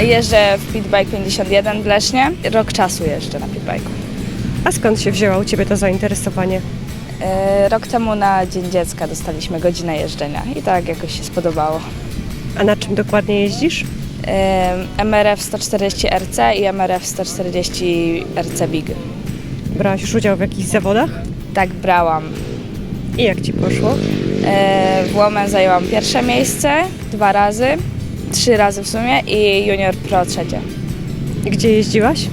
Jeżdżę w Pitbike 51 w Lesznie. Rok czasu jeżdżę na Pitbike'u. A skąd się wzięło u Ciebie to zainteresowanie? E, Rok temu na Dzień Dziecka dostaliśmy godzinę jeżdżenia i tak jakoś się spodobało. A na czym dokładnie jeździsz? E, MRF 140 RC i MRF 140 RC Big. Brałaś już udział w jakichś zawodach? Tak brałam. I jak Ci poszło? E, W Women zajęłam pierwsze miejsce dwa razy, trzy razy w sumie i Junior Pro trzecie Gdzie jeździłaś?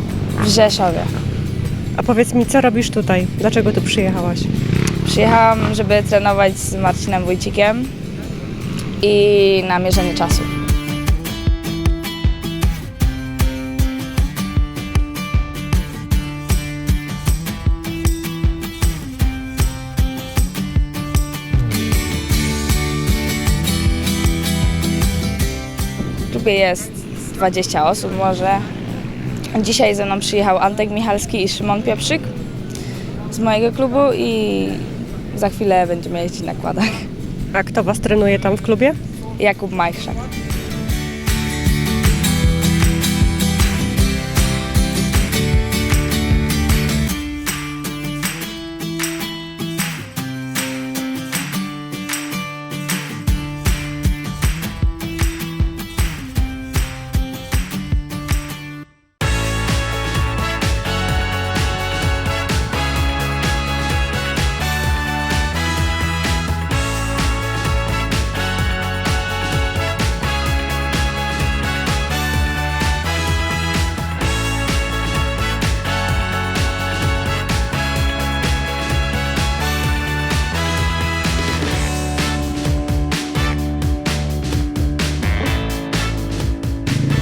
w Rzeszowie. A powiedz mi, co robisz tutaj? Dlaczego tu przyjechałaś? Przyjechałam, żeby trenować z Marcinem Wójcikiem i na mierzenie czasu. W klubie jest z 20 osób może. Dzisiaj ze mną przyjechał Antek Michalski i Szymon Pieprzyk z mojego klubu i za chwilę będziemy jeździć na kładach. A kto Was trenuje tam w klubie? Jakub Majchrzak.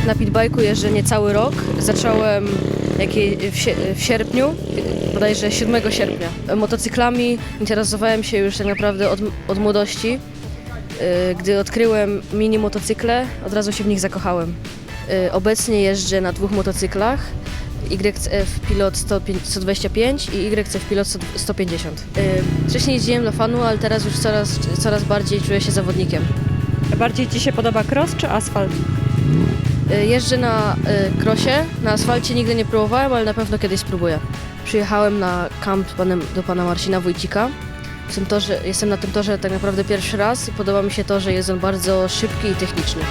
Na pitbajku jeżdżę niecały rok. Zacząłem w, sie, w sierpniu, bodajże 7 sierpnia. Motocyklami interesowałem się już tak naprawdę od, od młodości. Yy, Gdy odkryłem mini motocykle, od razu się w nich zakochałem. Yy, Obecnie jeżdżę na dwóch motocyklach. YCF Pilot 105 125 i YCF Pilot 100 150. Yy, Wcześniej jeździłem dla fanu, ale teraz już coraz, coraz bardziej czuję się zawodnikiem. Bardziej Ci się podoba cross czy asfalt? Y, Jeżdżę na y, krosie, na asfalcie nigdy nie próbowałem, ale na pewno kiedyś spróbuję. Przyjechałem na kamp panem, do pana Marcina Wójcika. W tym torze, jestem na tym torze tak naprawdę pierwszy raz i podoba mi się to, że jest on bardzo szybki i techniczny.